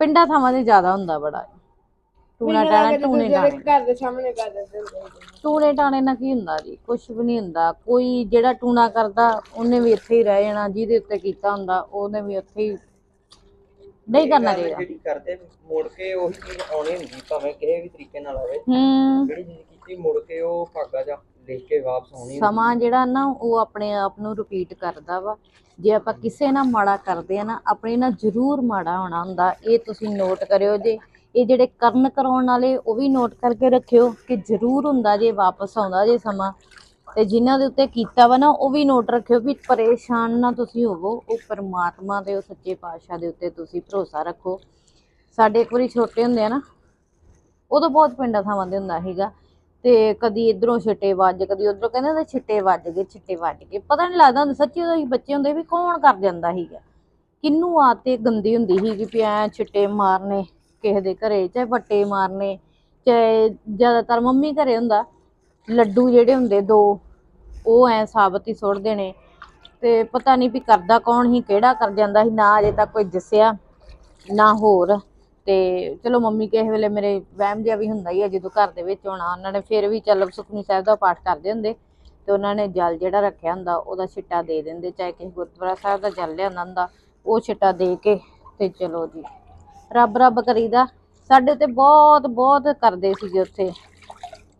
ਪਿੰਡਾਂ ਥਾਵਾਂ ਤੇ ਜ਼ਿਆਦਾ ਹੁੰਦਾ ਬੜਾ। ਟੂਣਾ ਟਾਣਾ ਟੂਣੇ ਜਿਹੜੇ ਟਾਣੇ। ਘਰ ਦੇ ਸਾਹਮਣੇ ਕਰ ਦਿੰਦੇ ਹੁੰਦੇ। ਟੂਣੇ ਟਾਣੇ ਨਾਲ ਕੀ ਹੁੰਦਾ ਜੀ ਕੁਝ ਵੀ ਨਹੀਂ ਹੁੰਦਾ। ਕੋਈ ਜਿਹੜਾ ਟੂਣਾ ਕਰਦਾ ਉਹਨੇ ਵੀ ਇੱਥੇ ਹੀ ਰਹਿ ਜਾਣਾ ਜਿਹਦੇ ਉੱਤੇ ਕੀਤਾ ਹੁੰਦਾ ਉਹਨੇ ਵੀ ਉੱਥੇ ਹੀ ਨਹੀਂ ਕਰਨਾ ਚਾਹੀਦਾ। ਜਿਹੜੀ ਕਰਦੇ ਮੁੜ ਕੇ ਉਹੀ ਚੀਜ਼ ਆਉਣੀ ਹੁੰਦੀ ਭਾਵੇਂ ਕਿਸੇ ਵੀ ਤਰੀਕੇ ਨਾਲ ਆਵੇ। ਹੂੰ। ਜਿਹੜੀ ਚੀਜ਼ ਕੀਤੀ ਮੁੜ ਕੇ ਉਹ ਭਾਗਾ ਜਾਂ ਲਿਖ ਕੇ ਵਾਪਸ ਆਉਣੀ ਹੁੰਦੀ। ਸਮਾਂ ਜਿਹੜਾ ਨਾ ਉਹ ਆਪਣੇ ਆਪ ਨੂੰ ਰਿਪੀਟ ਕਰਦਾ ਵਾ। ਜੇ ਆਪਾਂ ਕਿਸੇ ਨਾਲ ਮਾੜਾ ਕਰਦੇ ਆ ਨਾ ਆਪਣੇ ਨਾਲ ਜ਼ਰੂਰ ਮਾੜਾ ਹੋਣਾ ਹੁੰਦਾ। ਇਹ ਤੁਸੀਂ ਨੋਟ ਕਰਿਓ ਜੇ। ਇਹ ਜਿਹੜੇ ਕਰਨ ਕਰਾਉਣ ਵਾਲੇ ਉਹ ਵੀ ਨੋਟ ਕਰਕੇ ਰੱਖਿਓ ਕਿ ਜ਼ਰੂਰ ਹੁੰਦਾ ਜੇ ਵਾਪਸ ਆਉਂਦਾ ਜੇ ਸਮਾਂ। ਤੇ ਜਿਨ੍ਹਾਂ ਦੇ ਉੱਤੇ ਕੀਤਾ ਵਾ ਨਾ ਉਹ ਵੀ ਨੋਟ ਰੱਖਿਓ ਵੀ ਪਰੇਸ਼ਾਨ ਨਾ ਤੁਸੀਂ ਹੋਵੋ। ਉਹ ਪਰਮਾਤਮਾ ਦੇ ਉਹ ਸੱਚੇ ਪਾਤਸ਼ਾਹ ਦੇ ਉੱਤੇ ਤੁਸੀਂ ਭਰੋਸਾ ਰੱਖੋ। ਸਾਡੇ ਇੱਕ ਵਾਰੀ ਛੋਟੇ ਹੁੰਦੇ ਆ ਨਾ ਉਦੋਂ ਬਹੁਤ ਪਿੰਡਾਂ ਥਾਵਾਂ ਦੇ ਹੁੰਦਾ ਸੀਗਾ। ਤੇ ਕਦੀ ਇਧਰੋਂ ਛਿੱਟੇ ਵੱਜ ਕਦੀ ਉਧਰੋਂ ਕਹਿੰਦੇ ਹੁੰਦੇ ਛਿੱਟੇ ਵੱਜ ਗਏ, ਛਿੱਟੇ ਵੱਜ ਗਏ। ਪਤਾ ਨਹੀਂ ਲੱਗਦਾ ਹੁੰਦਾ, ਸੱਚੀ ਉਦੋਂ ਅਸੀਂ ਬੱਚੇ ਹੁੰਦੇ ਵੀ ਕੌਣ ਕਰ ਜਾਂਦਾ ਸੀਗਾ। ਕਿੰਨੂੰ ਆਤੇ ਗੰਦੀ ਹੁੰਦੀ ਸੀਗੀ ਵੀ ਐ ਛਿੱਟੇ ਮਾਰਨੇ ਕਿਸੇ ਦੇ ਘਰੇ, ਚਾਹੇ ਵੱਟੇ ਮਾਰਨੇ, ਚਾਹੇ ਜ਼ਿਆਦਾਤਰ ਮੰਮੀ ਘਰੇ ਹੁੰਦਾ, ਲੱਡੂ ਜਿਹੜੇ ਹੁੰਦੇ ਦੋ, ਉਹ ਐ ਸਾਬਤ ਹੀ ਸੁੱਟ ਦੇਣੇ। ਤੇ ਪਤਾ ਨਹੀਂ ਵੀ ਕਰਦਾ ਕੌਣ ਸੀ, ਕਿਹੜਾ ਕਰ ਜਾਂਦਾ ਸੀ, ਨਾ ਅਜੇ ਤੱਕ ਕੋਈ ਦੱਸਿਆ, ਨਾ ਹੋਰ। ਤੇ ਚਲੋ ਮੰਮੀ ਕਿਸੇ ਵੇਲੇ ਮੇਰੇ ਵਹਿਮ ਜਿਹਾ ਵੀ ਹੁੰਦਾ ਹੀ ਆ ਜਦੋਂ ਘਰ ਦੇ ਵਿੱਚ ਆਉਣਾ, ਉਹਨਾਂ ਨੇ ਫਿਰ ਵੀ ਚੱਲ ਸੁਖਨੀ ਸਾਹਿਬ ਦਾ ਪਾਠ ਕਰਦੇ ਹੁੰਦੇ ਤੇ ਉਹਨਾਂ ਨੇ ਜਲ ਜਿਹੜਾ ਰੱਖਿਆ ਹੁੰਦਾ ਉਹਦਾ ਛਿੱਟਾ ਦੇ ਦਿੰਦੇ, ਚਾਹੇ ਕਿਸੇ ਗੁਰਦੁਆਰਾ ਸਾਹਿਬ ਦਾ ਜਲ ਲਿਆਂਦਾ ਹੁੰਦਾ, ਉਹ ਛਿੱਟਾ ਦੇ ਕੇ ਤੇ ਚਲੋ ਜੀ, ਰੱਬ ਰੱਬ ਕਰੀਦਾ, ਸਾਡੇ ਤੇ ਬਹੁਤ ਬਹੁਤ ਕਰਦੇ ਸੀਗੇ ਉੱਥੇ।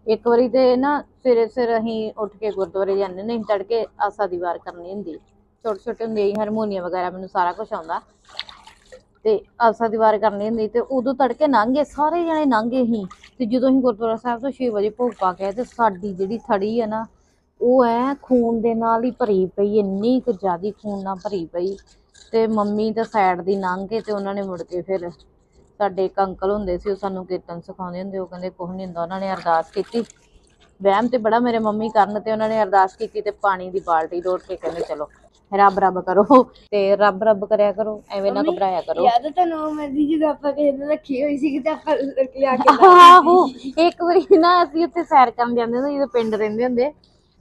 ਇੱਕ ਵਾਰੀ ਤੇ ਨਾ ਸਵੇਰੇ ਸਵੇਰੇ ਅਸੀਂ ਉੱਠ ਕੇ ਗੁਰਦੁਆਰੇ ਜਾਂਦੇ ਨੇ ਤੜਕੇ ਆਸਾ ਦੀ ਵਾਰ ਕਰਨੀ ਹੁੰਦੀ, ਛੋਟੇ ਛੋਟੇ ਹੁੰਦੇ ਹੀ ਹਾਰਮੋਨੀਅਮ ਵਗੈਰਾ ਮੈਨੂੰ ਸਾਰਾ ਕੁਝ ਆਉਂਦਾ। ਤੇ ਆਸਾ ਦੀਵਾਰ ਕਰਨੀ ਹੁੰਦੀ ਤੇ ਉਦੋਂ ਤੜਕੇ ਲੰਘੇ ਸਾਰੇ ਜਣੇ ਲੰਘੇ ਹੀ ਤੇ ਜਦੋਂ ਅਸੀਂ ਗੁਰਦੁਆਰਾ ਸਾਹਿਬ ਤੋਂ 6 ਵਜੇ ਭੋਗ ਪਾ ਕੇ ਆਏ ਤੇ ਸਾਡੀ ਜਿਹੜੀ ਥੜੀ ਹੈ ਨਾ, ਉਹ ਐ ਖੂਨ ਦੇ ਨਾਲ ਹੀ ਭਰੀ ਪਈ, ਇੰਨੀ ਕੁ ਜ਼ਿਆਦੀ ਖੂਨ ਨਾਲ ਭਰੀ ਪਈ। ਤੇ ਮੰਮੀ ਤਾਂ ਸਾਈਡ ਦੀ ਲੰਘ ਕੇ ਤੇ ਉਹਨਾਂ ਨੇ ਮੁੜ ਕੇ ਫਿਰ ਸਾਡੇ ਇੱਕ ਅੰਕਲ ਹੁੰਦੇ ਸੀ, ਉਹ ਸਾਨੂੰ ਕੀਰਤਨ ਸਿਖਾਉਂਦੇ ਹੁੰਦੇ, ਉਹ ਕਹਿੰਦੇ ਕੁਛ ਨਹੀਂ ਹੁੰਦਾ, ਉਹਨਾਂ ਨੇ ਅਰਦਾਸ ਕੀਤੀ। ਵਹਿਮ ਤੇ ਬੜਾ ਮੇਰੇ ਮੰਮੀ ਕਰਨ ਤੇ ਉਹਨਾਂ ਨੇ ਅਰਦਾਸ ਕੀਤੀ ਤੇ ਪਾਣੀ ਦੀ ਬਾਲਟੀ ਡੋੜ ਕੇ ਕਹਿੰਦੇ ਚਲੋ। ਰੱਬ ਰੱਬ ਕਰੋ ਤੇ ਰੱਬ ਰੱਬ ਕਰਿਆ ਕਰੋ ਐਵੇਂ ਨਾ ਘਬਰਾਇਆ ਕਰੋ। ਯਾਦ ਤੁਹਾਨੂੰ ਮੈਂ ਦੀ ਜਦੋਂ ਆਪਾਂ ਕਿਸੇ ਨੇ ਰੱਖੀ ਹੋਈ ਸੀ ਤੇ ਆਪਾਂ ਲਿਆ ਕੇ ਆਹੋ ਇੱਕ ਵਾਰੀ ਨਾ ਅਸੀਂ ਉੱਥੇ ਸੈਰ ਕਰਨ ਜਾਂਦੇ ਹੁੰਦੇ ਜਦੋਂ ਪਿੰਡ ਰਹਿੰਦੇ ਹੁੰਦੇ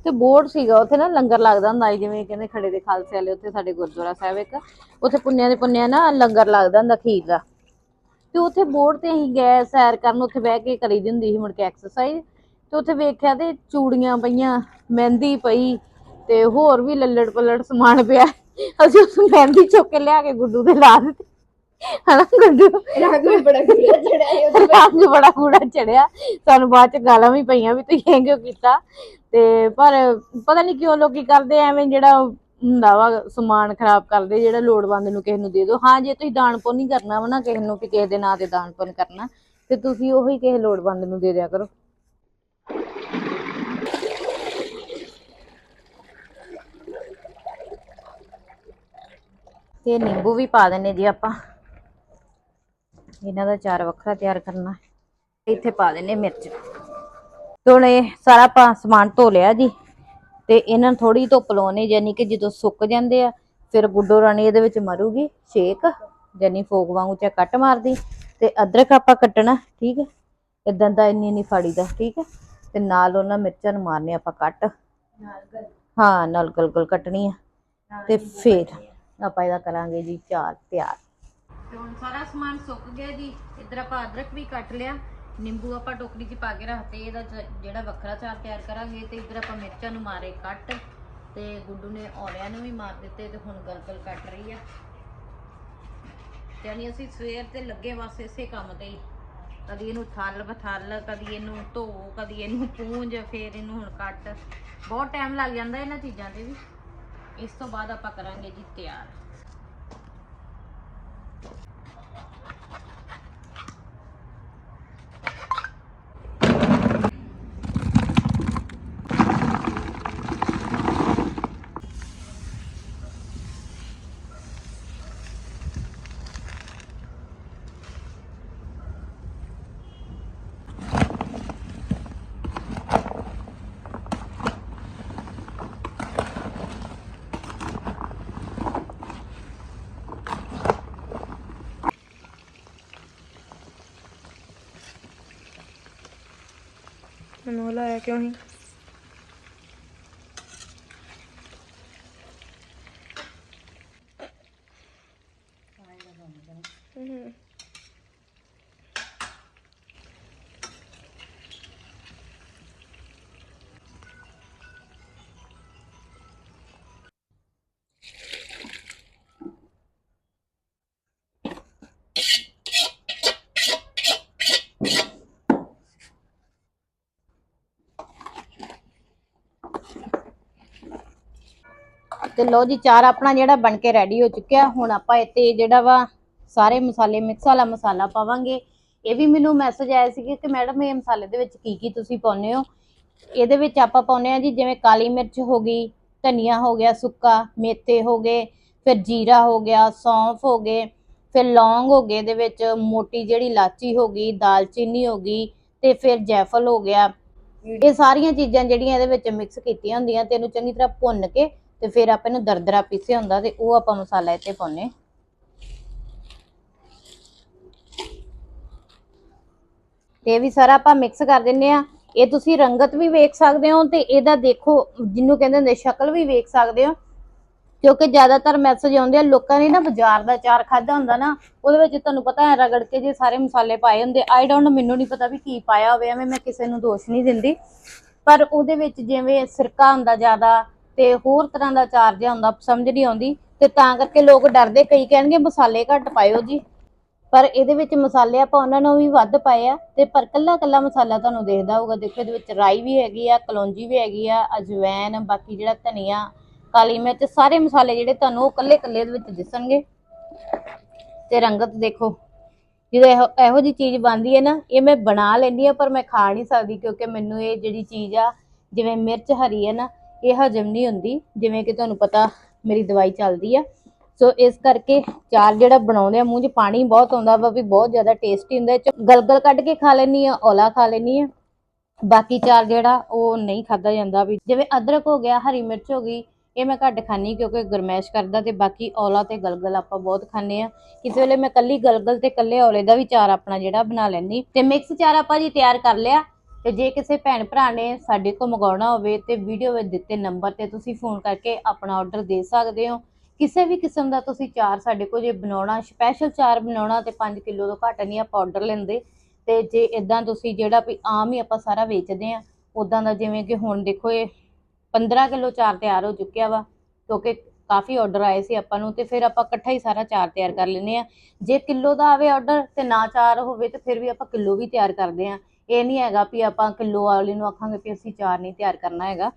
ਤੇ ਬੋਰਡ ਸੀਗਾ ਉੱਥੇ ਨਾ ਲੰਗਰ ਲੱਗਦਾ ਹੁੰਦਾ ਸੀ ਜਿਵੇਂ ਕਹਿੰਦੇ ਖੜੇ ਦੇ ਖਾਲਸੇ ਵਾਲੇ ਉੱਥੇ ਸਾਡੇ ਗੁਰਦੁਆਰਾ ਸਾਹਿਬ ਇੱਕ ਉੱਥੇ ਪੁੰਨਿਆਂ ਦੇ ਪੁੰਨਿਆਂ ਨਾ ਲੰਗਰ ਲੱਗਦਾ ਹੁੰਦਾ ਖੀਰ ਦਾ। ਤੇ ਉੱਥੇ ਬੋਰਡ ਤੇ ਅਸੀਂ ਗਏ ਸੈਰ ਕਰਨ ਉੱਥੇ ਬਹਿ ਕੇ ਕਰੀ ਹੁੰਦੀ ਸੀ ਮੁੜ ਕੇ ਐਕਸਰਸਾਈਜ਼ ਤੇ ਉੱਥੇ ਵੇਖਿਆ ਤੇ ਚੂੜੀਆਂ ਪਈਆਂ ਮਹਿੰਦੀ ਪਈ ਤੇ ਹੋਰ ਵੀ ਲੱਲੜ ਪੱਲੜ ਸਮਾਨ ਪਿਆ। ਅਸੀਂ ਉਸ ਮਹਿੰਦੀ ਚੁੱਕ ਕੇ ਲਿਆ ਕੇ ਗੁੱਡੂ ਦੇ ਲਾ ਦਿੱਤੀ। ਹਨਾ ਗੁੱਡੂ? ਰੰਗ ਵੀ ਬੜਾ ਚੜਾਇਆ ਉਹਦੇ ਰੰਗ ਬੜਾ ਕੂੜਾ ਚੜਿਆ। ਸਾਨੂੰ ਬਾਅਦ ਚ ਗਾਲਾਂ ਵੀ ਪਈਆਂ ਵੀ ਤੁਸੀਂ ਇਹ ਕਿਉਂ ਕੀਤਾ। ਤੇ ਪਰ ਪਤਾ ਨਹੀਂ ਕਿਉਂ ਲੋਕੀ ਕਰਦੇ ਐਵੇਂ ਜਿਹੜਾ ਹੁੰਦਾ ਵਾ ਸਮਾਨ ਖਰਾਬ ਕਰਦੇ ਜਿਹੜਾ ਲੋੜਵੰਦ ਨੂੰ ਕਿਸੇ ਨੂੰ ਦੇ ਦਿਓ ਹਾਂ ਜੇ ਤੁਸੀਂ ਦਾਨ ਪੁੰਨ ਨਹੀਂ ਕਰਨਾ ਵਾ ਨਾ ਕਿਸੇ ਨੂੰ ਕਿ ਕਿਸੇ ਦੇ ਨਾਂ ਤੇ ਦਾਨ ਪੁੰਨ ਕਰਨਾ ਤੇ ਤੁਸੀਂ ਉਹੀ ਕਿਸੇ ਲੋੜਵੰਦ ਨੂੰ ਦੇ ਦਿਆ ਕਰੋ। ਤੇ ਨਿੰਬੂ ਵੀ ਪਾ ਦਿੰਨੇ ਜੀ ਆਪਾਂ। ਇਹਨਾਂ ਦਾ ਚਾਰ ਵੱਖਰਾ ਤਿਆਰ ਕਰਨਾ। ਇੱਥੇ ਪਾ ਦਿੰਨੇ ਮਿਰਚ। ਤੇ ਹੁਣ ਇਹ ਸਾਰਾ ਆਪਾਂ ਸਮਾਨ ਧੋ ਲਿਆ ਜੀ। ਤੇ ਇਹਨਾਂ ਨੂੰ ਥੋੜੀ ਧੁੱਪ ਲਾਉਣੀ ਯਾਨੀ ਕਿ ਜਦੋਂ ਸੁੱਕ ਜਾਂਦੇ ਆ ਫਿਰ ਗੁੱਡੋ ਰਾਣੀ ਇਹਦੇ ਵਿੱਚ ਮਰੂਗੀ ਛੇਕ ਯਾਨੀ ਫੋਕ ਵਾਂਗੂ ਚਾ ਕੱਟ ਮਾਰਦੀ। ਤੇ ਅਦਰਕ ਆਪਾਂ ਕੱਟਣਾ ਠੀਕ ਹੈ? ਇਦਾਂ ਦਾ ਇੰਨੀ ਇੰਨੀ ਫਾੜੀ ਦਾ ਠੀਕ ਹੈ? ਤੇ ਨਾਲ ਉਹਨਾਂ ਮਿਰਚਾਂ ਨੂੰ ਮਾਰਨੇ ਆਪਾਂ ਕੱਟ। ਹਾਂ ਨਾਲ ਗਲ ਗਲ ਕੱਟਣੀ ਆ। ਤੇ ਫਿਰ ਆਪਾਂ ਇਹਦਾ ਕਰਾਂਗੇ ਜੀ ਚਾਰ ਤਿਆਰ। ਤੇ ਹੁਣ ਸਾਰਾ ਸਮਾਨ ਸੁੱਕ ਗਿਆ ਜੀ, ਇੱਧਰ ਆਪਾਂ ਅਦਰਕ ਵੀ ਕੱਟ ਲਿਆ, ਨਿੰਬੂ ਆਪਾਂ ਟੋਕਰੀ 'ਚ ਪਾ ਕੇ ਰੱਖਤੇ, ਇਹਦਾ ਜਿਹੜਾ ਵੱਖਰਾ ਚਾਰ ਤਿਆਰ ਕਰਾਂਗੇ, ਤੇ ਇੱਧਰ ਆਪਾਂ ਮਿਰਚਾਂ ਨੂੰ ਮਾਰੇ ਕੱਟ, ਤੇ ਗੁੱਡੂ ਨੇ ਔਰਿਆਂ ਨੂੰ ਵੀ ਮਾਰ ਦਿੱਤੇ, ਤੇ ਹੁਣ ਗਲਗਲ ਕੱਟ ਰਹੀ ਆ। ਯਾਨੀ ਅਸੀਂ ਸਵੇਰ ਤੇ ਲੱਗੇ ਬਸ ਇਸੇ ਕੰਮ ਤੇ ਹੀ। ਕਦੀ ਇਹਨੂੰ ਥਲ ਬਥਲ, ਕਦੀ ਇਹਨੂੰ ਧੋ, ਕਦੀ ਇਹਨੂੰ ਪੂੰਝ, ਫੇਰ ਇਹਨੂੰ ਹੁਣ ਕੱਟ। ਬਹੁਤ ਟਾਈਮ ਲੱਗ ਜਾਂਦਾ ਇਹਨਾਂ ਚੀਜ਼ਾਂ ਤੇ ਵੀ। ਇਸ ਤੋਂ ਬਾਅਦ ਆਪਾਂ ਕਰਾਂਗੇ ਜੀ ਤਿਆਰ। ਪਾਇਆ ਕਿਉਂ ਨਹੀਂ ਹੂੰ ਤੇ ਲੋ ਜੀ, ਚਾਰ ਆਪਣਾ ਜਿਹੜਾ ਬਣ ਕੇ ਰੈਡੀ ਹੋ ਚੁੱਕਿਆ। ਹੁਣ ਆਪਾਂ ਇੱਥੇ ਜਿਹੜਾ ਵਾ, ਸਾਰੇ ਮਸਾਲੇ, ਮਿਕਸ ਵਾਲਾ ਮਸਾਲਾ ਪਾਵਾਂਗੇ। ਇਹ ਵੀ ਮੈਨੂੰ ਮੈਸੇਜ ਆਇਆ ਸੀ ਕਿ ਮੈਡਮ, ਇਹ ਮਸਾਲੇ ਦੇ ਵਿੱਚ ਕੀ ਕੀ ਤੁਸੀਂ ਪਾਉਂਦੇ ਹੋ? ਇਹਦੇ ਵਿੱਚ ਆਪਾਂ ਪਾਉਂਦੇ ਆ ਜੀ, ਜਿਵੇਂ ਕਾਲੀ ਮਿਰਚ ਹੋ ਗਈ, ਧਨੀਆ ਹੋ ਗਿਆ, ਸੁੱਕਾ, ਮੇਥੇ ਹੋ ਗਏ, ਫਿਰ ਜੀਰਾ ਹੋ ਗਿਆ, ਸੌਂਫ ਹੋ ਗਏ, ਫਿਰ ਲੌਂਗ ਹੋ ਗਏ ਇਹਦੇ ਵਿੱਚ, ਮੋਟੀ ਜਿਹੜੀ ਇਲਾਚੀ ਹੋ ਗਈ, ਦਾਲਚੀਨੀ ਹੋ ਗਈ, ਤੇ ਫਿਰ ਜੈਫਲ ਹੋ ਗਿਆ। ਇਹ ਸਾਰੀਆਂ ਚੀਜ਼ਾਂ ਜਿਹੜੀਆਂ ਇਹਦੇ ਵਿੱਚ ਮਿਕਸ ਕੀਤੀਆਂ ਹੁੰਦੀਆਂ, ਤੇ ਇਹਨੂੰ ਚੰਗੀ ਤਰ੍ਹਾਂ ਭੁੰਨ ਕੇ ਤੇ ਫਿਰ ਆਪਾਂ ਇਹਨੂੰ ਦਰਦਰਾ ਪੀਸਿਆ ਹੁੰਦਾ ਤੇ ਉਹ ਆਪਾਂ ਮਸਾਲਾ ਇੱਥੇ ਪਾਉਨੇ ਤੇ ਵੀ ਸਾਰਾ ਆਪਾਂ ਮਿਕਸ ਕਰ ਦਿੰਨੇ ਆ ਇਹ ਤੁਸੀਂ ਰੰਗਤ ਵੀ ਵੇਖ ਸਕਦੇ ਹੋ ਤੇ ਇਹਦਾ ਦੇਖੋ, ਜਿਹਨੂੰ ਕਹਿੰਦੇ ਹੁੰਦੇ ਸ਼ਕਲ ਵੀ ਵੇਖ ਸਕਦੇ ਹੋ। ਕਿਉਂਕਿ ਜ਼ਿਆਦਾਤਰ ਮੈਸੇਜ ਆਉਂਦੇ ਆ, ਲੋਕਾਂ ਨੇ ਨਾ ਬਾਜ਼ਾਰ ਦਾ ਚਾਰ ਖਾਦਾ ਹੁੰਦਾ ਨਾ, ਉਹਦੇ ਵਿੱਚ ਤੁਹਾਨੂੰ ਪਤਾ ਹੈ, ਰਗੜ ਕੇ ਜੇ ਸਾਰੇ ਮਸਾਲੇ ਪਾਏ ਹੁੰਦੇ ਆਈ ਡੋਂਟ ਮੈਨੂੰ ਨਹੀਂ ਪਤਾ ਵੀ ਕੀ ਪਾਇਆ ਹੋਵੇ ਐਵੇਂ ਮੈਂ ਕਿਸੇ ਨੂੰ ਦੋਸ਼ ਨਹੀਂ ਦਿੰਦੀ। ਪਰ ਉਹਦੇ ਵਿੱਚ ਜਿਵੇਂ ਸਿਰਕਾ ਹੁੰਦਾ ਜ਼ਿਆਦਾ ਤੇ ਹੋਰ ਤਰ੍ਹਾਂ ਦਾ ਚਾਰ ਜਿਹਾ ਹੁੰਦਾ, ਸਮਝ ਨਹੀਂ ਆਉਂਦੀ। ਤੇ ਤਾਂ ਕਰਕੇ ਲੋਕ ਡਰਦੇ, ਕਈ ਕਹਿਣਗੇ ਮਸਾਲੇ ਘੱਟ ਪਾਇਓ ਜੀ। ਪਰ ਇਹਦੇ ਵਿੱਚ ਮਸਾਲੇ ਆਪਾਂ ਉਹਨਾਂ ਨੂੰ ਵੀ ਵੱਧ ਪਾਏ ਆ, ਤੇ ਪਰ ਕੱਲਾ ਕੱਲਾ ਮਸਾਲਾ ਤੁਹਾਨੂੰ ਦੇਖਦਾ ਹੋਊਗਾ। ਦੇਖੋ, ਇਹਦੇ ਵਿੱਚ ਰਾਈ ਵੀ ਹੈਗੀ ਆ, ਕਲੌਂਜੀ ਵੀ ਹੈਗੀ ਆ, ਅਜਵੈਨ, ਬਾਕੀ ਜਿਹੜਾ ਧਨੀਆ, ਕਾਲੀ ਮਿਰਚ, ਸਾਰੇ ਮਸਾਲੇ ਜਿਹੜੇ ਤੁਹਾਨੂੰ ਉਹ ਕੱਲੇ ਕੱਲੇ ਦੇ ਵਿੱਚ ਦਿਸਣਗੇ। ਤੇ ਰੰਗਤ ਦੇਖੋ, ਜਦੋਂ ਇਹੋ ਇਹੋ ਜੀ ਚੀਜ਼ ਬਣਦੀ ਹੈ ਨਾ, ਇਹ ਮੈਂ ਬਣਾ ਲੈਂਦੀ ਆ ਪਰ ਮੈਂ ਖਾ ਨਹੀਂ ਸਕਦੀ, ਕਿਉਂਕਿ ਮੈਨੂੰ ਇਹ ਜਿਹੜੀ ਚੀਜ਼ ਆ, ਜਿਵੇਂ ਮਿਰਚ ਹਰੀ ਹੈ ਨਾ ਇਹ ਹਜਮ ਨਹੀਂ ਹੁੰਦੀ, ਜਿਵੇਂ ਕਿ ਤੁਹਾਨੂੰ ਪਤਾ ਮੇਰੀ ਦਵਾਈ ਚੱਲਦੀ ਆ। ਸੋ ਇਸ ਕਰਕੇ ਚਾਰ ਜਿਹੜਾ ਬਣਾਉਂਦੇ ਆ, ਮੂੰਹ 'ਚ ਪਾਣੀ ਬਹੁਤ ਆਉਂਦਾ ਵਾ, ਵੀ ਬਹੁਤ ਜ਼ਿਆਦਾ ਟੇਸਟੀ ਹੁੰਦਾ 'ਚ ਗਲਗਲ ਕੱਢ ਕੇ ਖਾ ਲੈਣੀ ਆ, ਔਲਾ ਖਾ ਲੈਣੀ ਆ। ਬਾਕੀ ਚਾਰ ਜਿਹੜਾ ਉਹ ਨਹੀਂ ਖਾਦਾ ਜਾਂਦਾ ਵੀ। ਜਿਵੇਂ ਅਦਰਕ ਹੋ ਗਿਆ, ਹਰੀ ਮਿਰਚ ਹੋ ਗਈ, ਇਹ ਮੈਂ ਘੱਟ ਖਾਣੀ ਕਿਉਂਕਿ ਗਰਮੈਸ਼ ਕਰਦਾ ਤੇ ਬਾਕੀ ਔਲਾ ਤੇ ਗਲਗਲ ਆਪਾਂ ਬਹੁਤ ਖਾਂਦੇ ਆ ਕਿਸੇ ਵੇਲੇ ਮੈਂ ਕੱਲੀ ਗਲਗਲ ਤੇ ਕੱਲੇ ਔਲੇ ਦਾ ਵੀ ਚਾਰ ਆਪਣਾ ਜਿਹੜਾ ਬਣਾ ਲੈਂਦੀ। ਤੇ ਮਿਕਸ ਚਾਰ ਆਪਾਂ ਜੀ ਤਿਆਰ ਕਰ ਲਿਆ। ਤੇ ਜੇ ਕਿਸੇ ਭੈਣ ਭਰਾ ਨੇ ਸਾਡੇ ਕੋਲ ਮੰਗਾਉਣਾ ਹੋਵੇ ਤੇ ਵੀਡੀਓ ਵਿੱਚ ਦਿੱਤੇ ਨੰਬਰ ਤੇ ਤੁਸੀਂ ਫੋਨ ਕਰਕੇ ਆਪਣਾ ਆਰਡਰ ਦੇ ਸਕਦੇ ਹੋ। ਕਿਸੇ ਵੀ ਕਿਸਮ ਦਾ ਤੁਸੀਂ ਚਾਰ ਸਾਡੇ ਕੋਲ ਜੇ ਬਣਾਉਣਾ ਸਪੈਸ਼ਲ ਚਾਰ ਬਣਾਉਣਾ ਤੇ 5 ਕਿਲੋ ਤੋਂ ਘੱਟ ਨਹੀਂ ਆਪਾਂ ਆਰਡਰ ਲੈਂਦੇ। ਤੇ ਜੇ ਇਦਾਂ ਤੁਸੀਂ ਜਿਹੜਾ ਵੀ ਆਮ ਹੀ ਆਪਾਂ ਸਾਰਾ ਵੇਚਦੇ ਆ ਉਦਾਂ ਦਾ ਜਿਵੇਂ ਕਿ ਹੁਣ ਦੇਖੋ ਇਹ 15 ਕਿਲੋ ਚਾਰ ਤਿਆਰ ਹੋ ਚੁੱਕਿਆ ਵਾ, ਕਿਉਂਕਿ ਕਾਫੀ ਆਰਡਰ ਆਏ ਸੀ ਆਪਾਂ ਨੂੰ ਤੇ ਫਿਰ ਆਪਾਂ ਇਕੱਠਾ ਹੀ ਸਾਰਾ ਚਾਰ ਤਿਆਰ ਕਰ ਲੈਨੇ ਆ ਜੇ ਕਿਲੋ ਦਾ ਆਵੇ ਆਰਡਰ ਤੇ ਨਾ ਚਾਰ ਹੋਵੇ ਤੇ ਫਿਰ ਵੀ ਆਪਾਂ ਕਿਲੋ ਵੀ ਤਿਆਰ ਕਰਦੇ ਆ ਇਹ ਨਹੀਂ ਹੈਗਾ ਵੀ ਆਪਾਂ ਕਿਲੋ ਵਾਲੇ ਨੂੰ ਆਖਾਂਗੇ ਵੀ ਅਸੀਂ ਚਾਰ ਨਹੀਂ ਤਿਆਰ ਕਰਨਾ ਹੈਗਾ।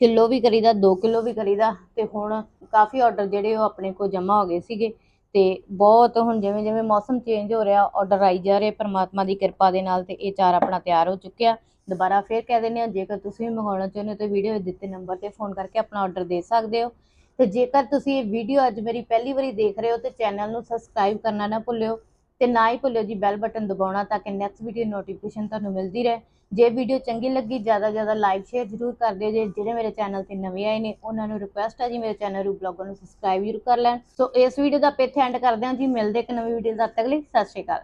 ਕਿਲੋ ਵੀ ਕਰੀਦਾ 2 ਕਿਲੋ ਵੀ ਕਰੀਦਾ ਤੇ ਹੁਣ ਕਾਫੀ ਆਰਡਰ ਜਿਹੜੇ ਉਹ ਆਪਣੇ ਕੋਲ ਜਮ੍ਹਾਂ ਹੋ ਗਏ ਸੀਗੇ ਤੇ ਬਹੁਤ ਹੁਣ ਜਿਵੇਂ ਜਿਵੇਂ ਮੌਸਮ ਚੇਂਜ ਹੋ ਰਿਹਾ ਆਰਡਰ ਆਈ ਜਾ ਰਹੇ, ਪਰਮਾਤਮਾ ਦੀ ਕਿਰਪਾ ਦੇ ਨਾਲ ਤੇ ਇਹ ਚਾਰ ਆਪਣਾ ਤਿਆਰ ਹੋ ਚੁੱਕਿਆ। ਦੁਬਾਰਾ ਫੇਰ ਕਹਿ ਦਿੰਦੇ ਹਾਂ, ਜੇਕਰ ਤੁਸੀਂ ਵੀ ਮੰਗਵਾਉਣਾ ਚਾਹੁੰਦੇ ਹੋ ਤਾਂ ਵੀਡੀਓ ਦਿੱਤੇ ਨੰਬਰ ਤੇ ਫੋਨ ਕਰਕੇ ਆਪਣਾ ਆਰਡਰ ਦੇ ਸਕਦੇ ਹੋ। ਤੇ ਜੇਕਰ ਤੁਸੀਂ ਇਹ ਵੀਡੀਓ ਅੱਜ ਮੇਰੀ ਪਹਿਲੀ ਵਾਰੀ ਦੇਖ ਰਹੇ ਹੋ ਤੇ ਚੈਨਲ ਨੂੰ ਸਬਸਕ੍ਰਾਈਬ ਕਰਨਾ ਨਾ ਭੁੱਲਿਓ। ਤੇ ਨਾ ਹੀ ਭੁੱਲਿਓ ਜੀ ਬੈਲ ਬਟਨ ਦਬਾਉਣਾ ਤਾਂ ਕਿ ਨੈਕਸਟ ਵੀਡੀਓ ਨੋਟੀਫਿਕੇਸ਼ਨ ਤੁਹਾਨੂੰ ਮਿਲਦੀ ਰਹੇ। ਜੇ ਵੀਡੀਓ ਚੰਗੀ ਲੱਗੀ, ਜ਼ਿਆਦਾ ਜ਼ਿਆਦਾ ਲਾਈਕ ਸ਼ੇਅਰ ਜ਼ਰੂਰ ਕਰ ਦਿਓ ਜੇ। ਜਿਹੜੇ ਮੇਰੇ ਚੈਨਲ ਤੇ ਨਵੇਂ ਆਏ ਨੇ, ਉਹਨਾਂ ਨੂੰ ਰਿਕੁਐਸਟ ਹੈ ਜੀ ਮੇਰੇ ਚੈਨਲ ਨੂੰ ਬਲੌਗਰ ਨੂੰ ਸਬਸਕ੍ਰਾਈਬ ਜ਼ਰੂਰ ਕਰ ਲੈਣ। ਸੋ ਇਸ ਵੀਡੀਓ ਦਾ ਇੱਥੇ ਐਂਡ ਕਰਦੇ ਹਾਂ ਜੀ। ਮਿਲਦੇ ਇੱਕ ਨਵੀਂ ਵੀਡੀਓ ਤਦ ਤੱਕ ਲਈ, ਸਤਿ ਸ਼੍ਰੀ ਅਕਾਲ।